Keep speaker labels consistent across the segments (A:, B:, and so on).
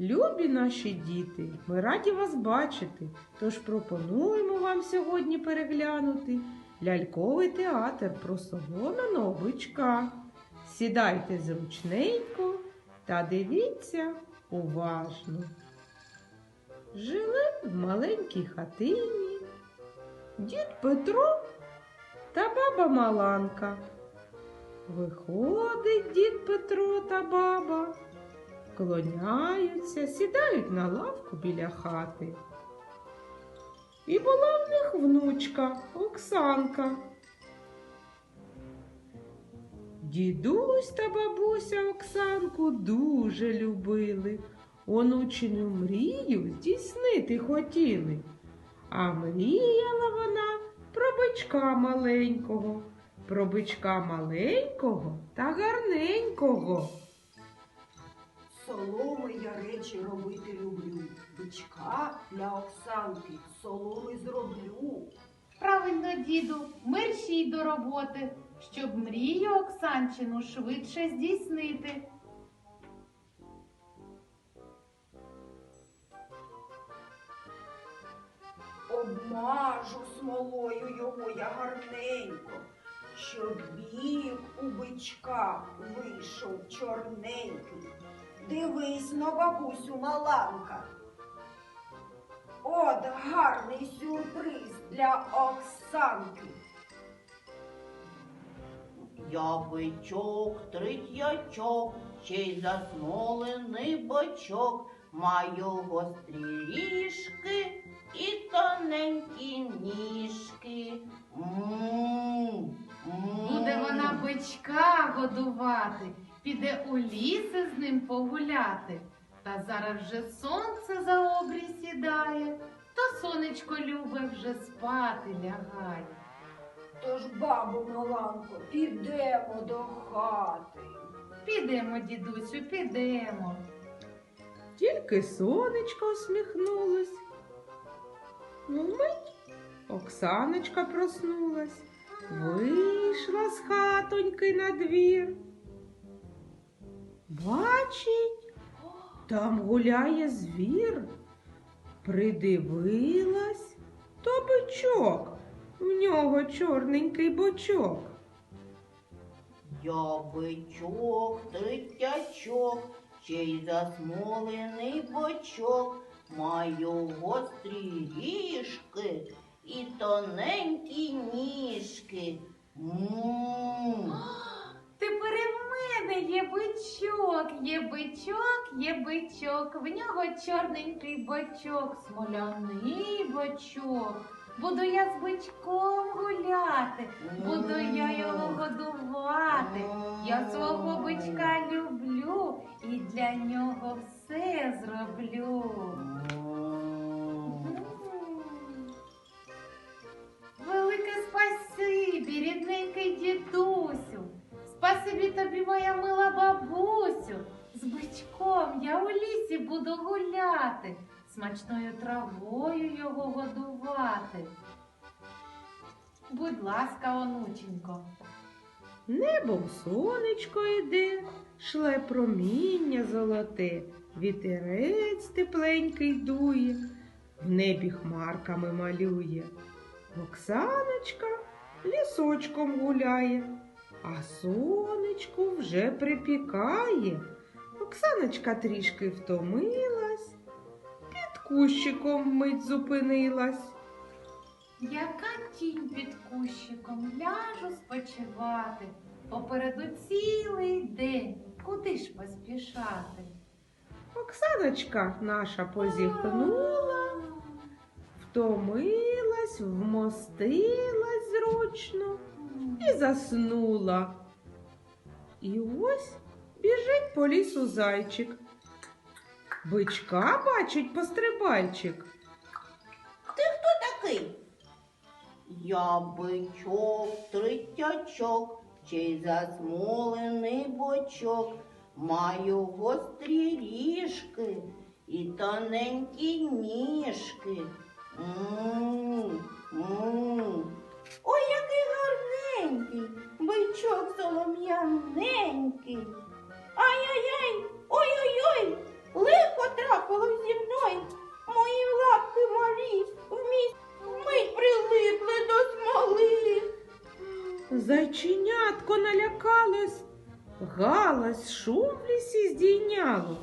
A: Любі наші діти, ми раді вас бачити, тож пропонуємо вам сьогодні переглянути ляльковий театр про солом'яного бичка. Сідайте зручненько та дивіться уважно. Жили в маленькій хатині дід Петро та баба Маланка. Виходить дід Петро та баба клоняються, сідають на лавку біля хати. І була в них внучка Оксанка. Дідусь та бабуся Оксанку дуже любили, онучину мрію здійснити хотіли. А мріяла вона про бичка маленького, про бичка маленького та гарненького.
B: Соломи я речі робити люблю. Бичка для Оксанки соломи зроблю.
C: Правильно, діду, мерщій до роботи, щоб мрію Оксанчину швидше здійснити.
B: Обмажу смолою його я гарненько, щоб біг у бичка вийшов чорненький. Дивись на бабусю Маланка. От гарний сюрприз для Оксанки.
D: Я бичок, третячок, ще й засмолений бочок, маю гострі ріжки і тоненькі ніжки.
C: Буде вона бичка годувати, піде у ліс з ним погуляти. Та зараз вже сонце за обрій сідає, та сонечко любе вже спати лягає.
B: Тож, бабу Маланко, підемо до хати.
C: Підемо, дідусю, підемо.
A: Тільки сонечко усміхнулось. Ну, мить Оксаночка проснулась, вийшла з хатоньки на двір. Бачить, там гуляє звір. Придивилась, то бичок, в нього чорненький бочок.
D: Я бичок, третячок, ще й засмолений бочок, маю гострі ріжки і тоненькі ніжки. М.
C: Тепер і в мене є бичок, є бичок, є бичок, в нього чорненький бочок, смоляний бочок. Буду я з бичком гуляти, буду я його годувати. Я свого бичка люблю і для нього все зроблю. Велике спасибі, рідненький дідусю. Спасибі тобі, моя мила бабусю. З бичком я у лісі буду гуляти, смачною травою його годувати. Будь ласка, онученько.
A: Небом сонечко йде, шле проміння золоте, вітерець тепленький дує, в небі хмарками малює. Оксаночка лісочком гуляє, а сонечко вже припікає. Оксаночка трішки втомилась, кущиком мить зупинилась.
C: Яка тінь під кущиком ляжу спочивати. Попереду цілий день. Куди ж поспішати?
A: Оксаночка наша позіхнула. Втомилась, вмостилась зручно і заснула. І ось біжить по лісу зайчик. Бичка бачить пострибайчик.
D: такий? Я бичок, третячок, ще й засмолений бочок, маю гострі ріжки і тоненькі ніжки. М, м. Ой, який гарненький, бичок солом'яненький. Ай-яй-яй,
A: галас, шум в лісі здійняло.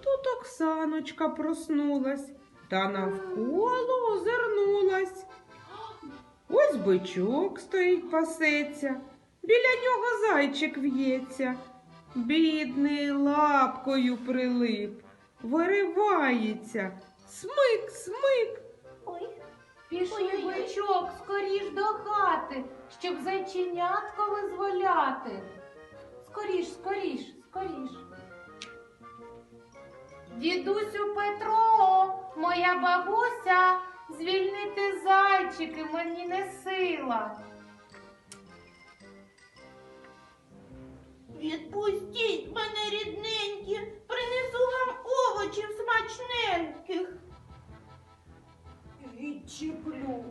A: Тут Оксаночка проснулась та навколо озирнулась. Ось бичок стоїть пасеться, біля нього зайчик в'ється. Бідний лапкою прилип, виривається. Смик, смик.
D: Ой,
C: Пішли бичок скоріш до хати, щоб зайченятко визволяти. Скоріш, скоріш, скоріш. Дідусю Петро, моя бабуся, звільнити зайчики мені не сила.
D: відпустіть мене, рідненькі, принесу вам овочів смачненьких.
B: Відчіплю,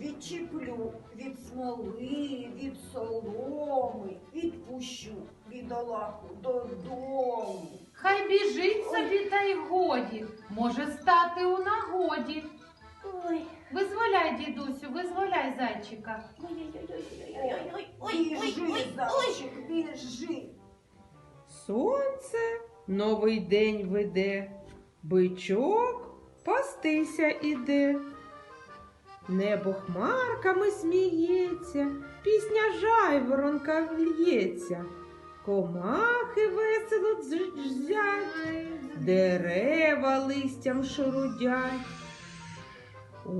B: відчіплю від смоли, від соломи, відпущу бідолаху додому.
C: Хай біжить собі та й годі, може стати у нагоді.
D: Ой,
C: Визволяй, дідусю, визволяй зайчика.
B: Біжи,
D: ой, ой.
B: зайчик, біжи.
A: Сонце новий день веде, бичок пастися іде. Небо хмарками сміється, пісня жайворонка влється, комахи весело дзжзять, дерева листям шурудять.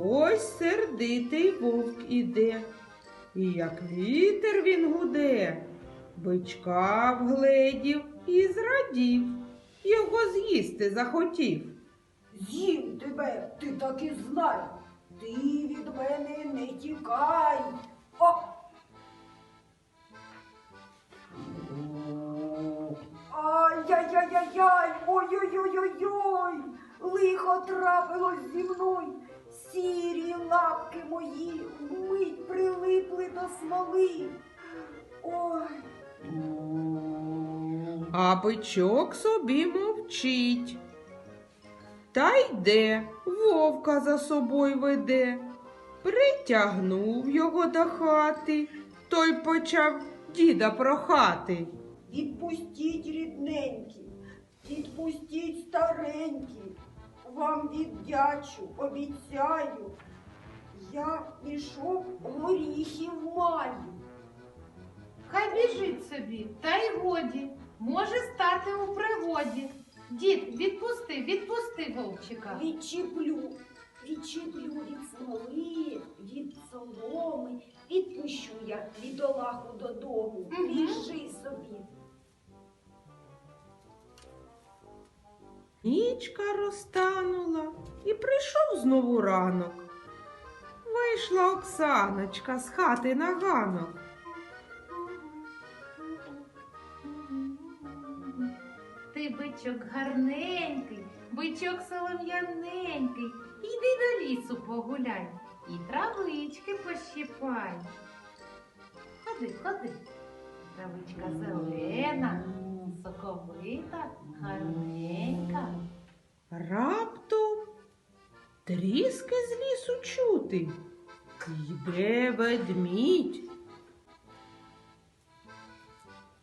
A: Ось сердитий вовк іде, і як вітер він гуде. Бичка вгледів і зрадів, його з'їсти захотів.
B: З'їм тебе, ти так і знай. Ти від мене не тікай. О! Ай-яй-яй-яй-яй, ой-ой-ой-ой-ой, лихо трапилось зі мною. Сірі лапки мої вмить прилипли до смоли. Ой,
A: А бичок собі мовчить. Та йде, вовка за собою веде, притягнув його до хати, той почав діда прохати.
B: відпустіть рідненькі, відпустіть старенькі, вам віддячу, обіцяю. Я мішок горіхів маю.
C: Хай біжить собі, та й годі, може стати у пригоді. Дід, відпусти, відпусти вовчика.
B: Відчіплю, відчіплю від смоли, від соломи, відпущу я бідолаху додому.
C: Мгм.
B: Біжи собі.
A: Нічка розтанула і прийшов знову ранок. Вийшла Оксаночка з хати на ганок.
C: Бичок гарненький, бичок солом'яненький. Іди до лісу погуляй і травички пощипай. Ходи, ходи. Травичка зелена, соковита, гарненька.
A: Раптом тріски з лісу чути. Йде ведмідь.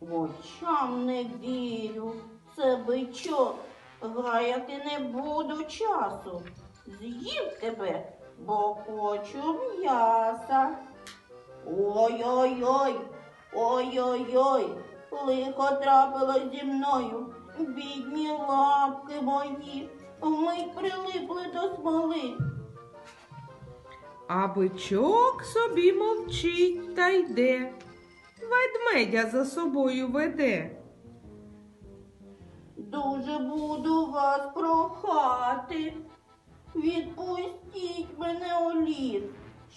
D: Очам не вірю, це бичок, гаяти не буду часу. З'їв тебе, бо хочу м'яса. Ой-ой-ой, ой-ой-ой, лихо трапило зі мною, бідні лапки мої, вмить прилипли до смоли.
A: А бичок собі мовчить та йде. Ведмедя за собою веде.
D: Дуже буду вас прохати. Відпустіть мене у ліс,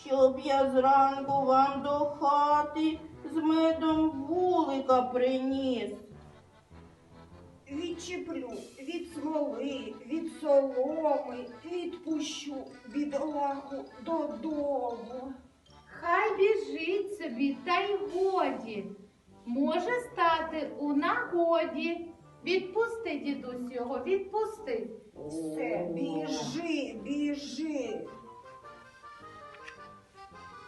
D: щоб я зранку вам до хати з медом вулика приніс.
B: Відчіплю від смоли, соломи відпущу бідолагу додому.
C: Хай біжить собі, та й годі. Може стати у нагоді. Відпусти, дідусь його, відпусти.
B: Все, біжи, біжи.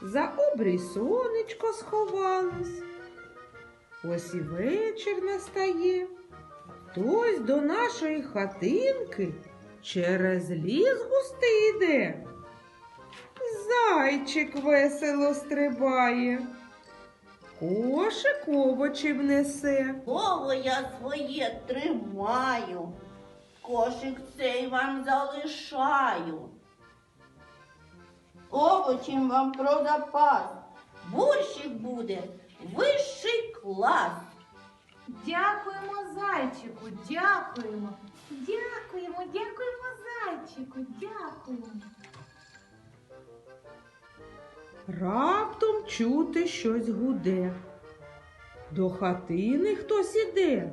A: За обрій сонечко сховалось. Ось і вечір настає. Хтось до нашої хатинки через ліс густий йде. Зайчик весело стрибає, кошик овочів несе.
D: Слово я своє тримаю, кошик цей вам залишаю. Овочем вам про запас, борщик буде вищий клас.
C: Дякуємо зайчику, дякуємо. Дякуємо, дякуємо зайчику, дякуємо.
A: Раптом чути щось гуде. До хатини хтось іде.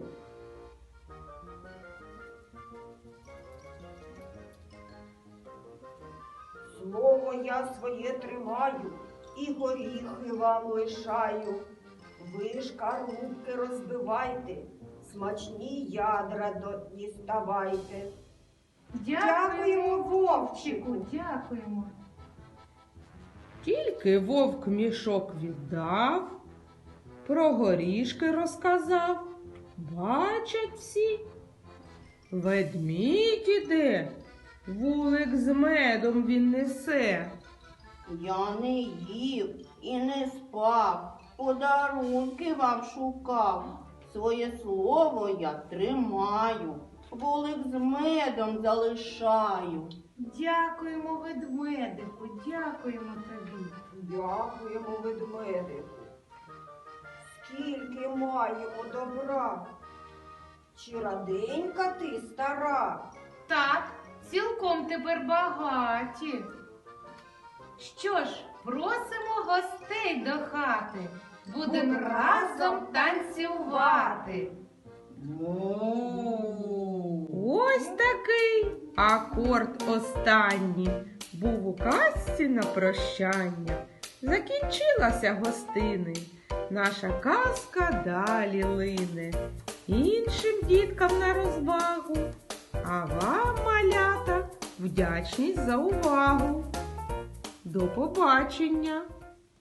B: Слово я своє тримаю і горіхи вам лишаю. Ви ж карубки розбивайте, смачні ядра до- діставайте. Дякуємо, вовчику.
C: дякуємо.
A: Тільки вовк мішок віддав, про горішки розказав, бачать всі. Ведмідь іде, вулик з медом він несе.
D: Я не їв і не спав, подарунки вам шукав. Своє слово я тримаю, вулик з медом залишаю.
C: Дякуємо, ведмедику, дякуємо тобі.
B: Дякуємо, ведмедику. Скільки маємо добра. Чи раденька ти стара?
C: Так, цілком тепер багаті. Що ж, просимо гостей до хати. Будем
B: Будем
C: разом танцювати.
A: Такий акорд останній був у казці на прощання. Закінчилася гостини. Наша казка далі лине. Іншим діткам на розвагу. А вам, малята, вдячність за увагу. До побачення!